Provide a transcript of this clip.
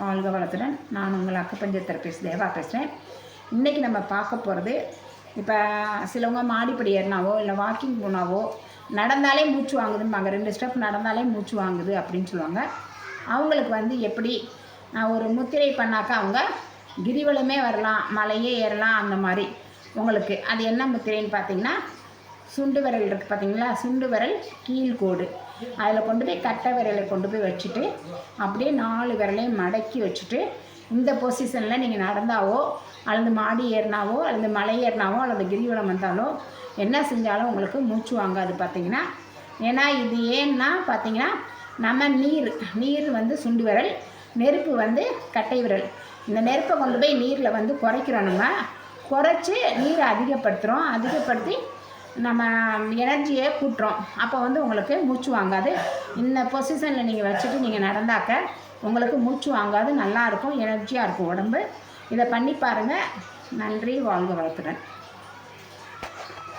வாழ்க வளத்துடன் நான் உங்கள் அக்குப்பஞ்ச தெரபிஸ்ட் தேவா பேசுகிறேன் இன்றைக்கி நம்ம பார்க்க போகிறது இப்போ சிலவங்க மாடிப்படி ஏறினாவோ இல்லை வாக்கிங் போனாவோ நடந்தாலே மூச்சு வாங்குதும்பாங்க ரெண்டு ஸ்டெப் நடந்தாலே மூச்சு வாங்குது அப்படின்னு சொல்லுவாங்க. அவங்களுக்கு வந்து எப்படி நான் ஒரு முத்திரை பண்ணாக்கா அவங்க கிரிவலமே வரலாம் மலையே ஏறலாம் அந்த மாதிரி. உங்களுக்கு அது என்ன முத்திரைன்னு பார்த்தீங்கன்னா சுண்டு விரல் இருக்குது பார்த்தீங்களா சுண்டு விரல் கீழ்கோடு அதில் கொண்டு போய் கட்டை விரலை கொண்டு போய் வச்சுட்டு அப்படியே நாலு விரலையும் மடக்கி வச்சுட்டு இந்த பொசிஷனில் நீங்கள் நடந்தாவோ அல்லது மாடி ஏறினாவோ அல்லது மலை ஏறினாவோ அல்லது கிரிவலம் வந்தாலோ என்ன செஞ்சாலும் உங்களுக்கு மூச்சு வாங்காது பார்த்தீங்கன்னா ஏன்னா இது ஏன்னா பார்த்தீங்கன்னா நம்ம நீர் நீர் வந்து சுண்டு விரல் நெருப்பு வந்து கட்டை விரல். இந்த நெருப்பை கொண்டு போய் நீரில் வந்து குறைக்கிறோம் நம்ம. குறைச்சி நீரை அதிகப்படுத்துகிறோம் அதிகப்படுத்தி நம்ம எனர்ஜியை கூட்டுறோம். அப்போ வந்து உங்களுக்கு மூச்சு வாங்காது. இந்த பொசிஷனில் நீங்கள் வச்சுட்டு நீங்கள் நடந்தாக்க உங்களுக்கு மூச்சு வாங்காது. நல்லாயிருக்கும் எனர்ஜியாக இருக்கும் உடம்பு. இதை பண்ணி பாருங்கள் நன்றி. வாழ்க வளர்த்துறேன்